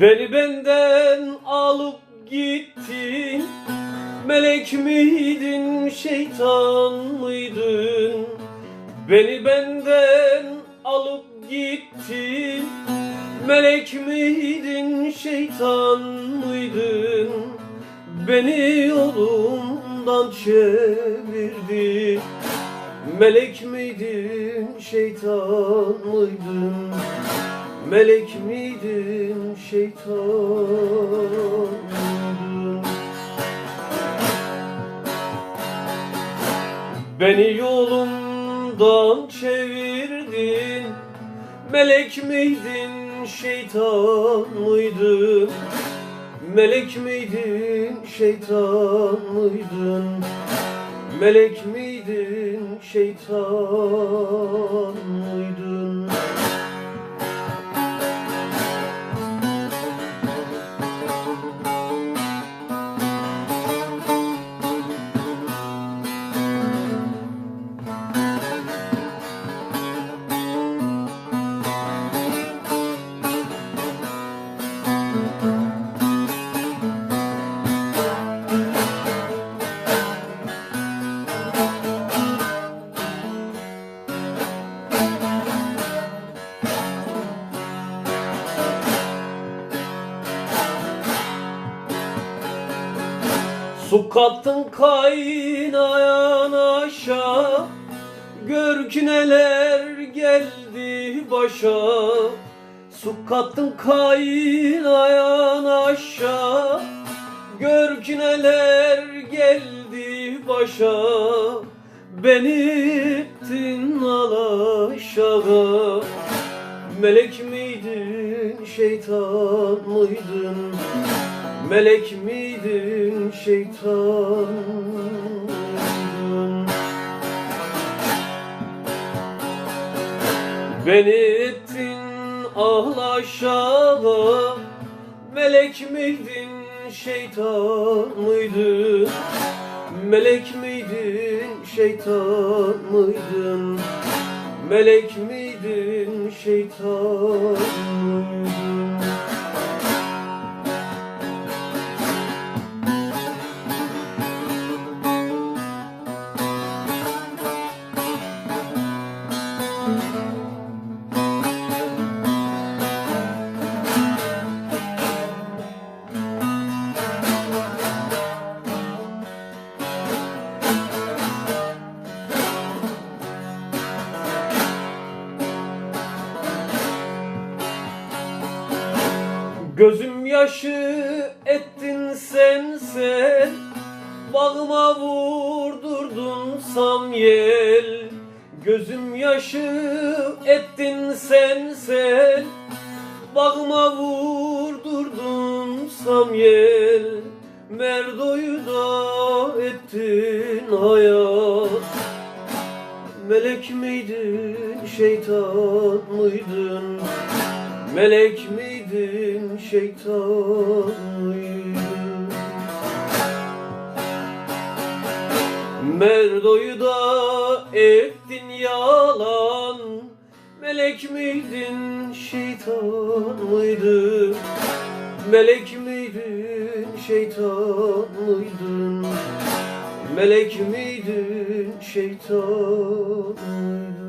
Beni benden alıp gittin. Melek miydin şeytan mıydın? Beni benden alıp gittin. Melek miydin şeytan mıydın? Beni yolumdan çevirdin. Melek miydin şeytan mıydın Melek miydin şeytan? Mıydın Beni yolumdan çevirdin. Melek miydin şeytan mıydın? Melek miydin şeytan mıydın? Melek miydin şeytan mıydın Su kattın kaynayan aşağı Gör ki neler geldi başa. Su kattın kaynayan aşağı Gör ki neler geldi başa. Beni ettin alaşağı Melek miydin şeytan mıydın? Melek miydin şeytan mıydın? Beni ettin ahlaşağı Melek miydin şeytan mıydın? Melek miydin şeytan mıydın? Melek miydin şeytan mıydın Gözüm yaşı ettin sen sen Bağıma vurdurdun samyel. Gözüm yaşı ettin sen sen Bağıma vurdurdun samyel. Merdoyu da ettin hayat. Melek miydin şeytan mıydın Melek miydin şeytan mıydın Merdo'yu da ettin yalan. Melek miydin şeytan mıydın Melek miydin şeytan mıydın Melek miydin şeytan mıydın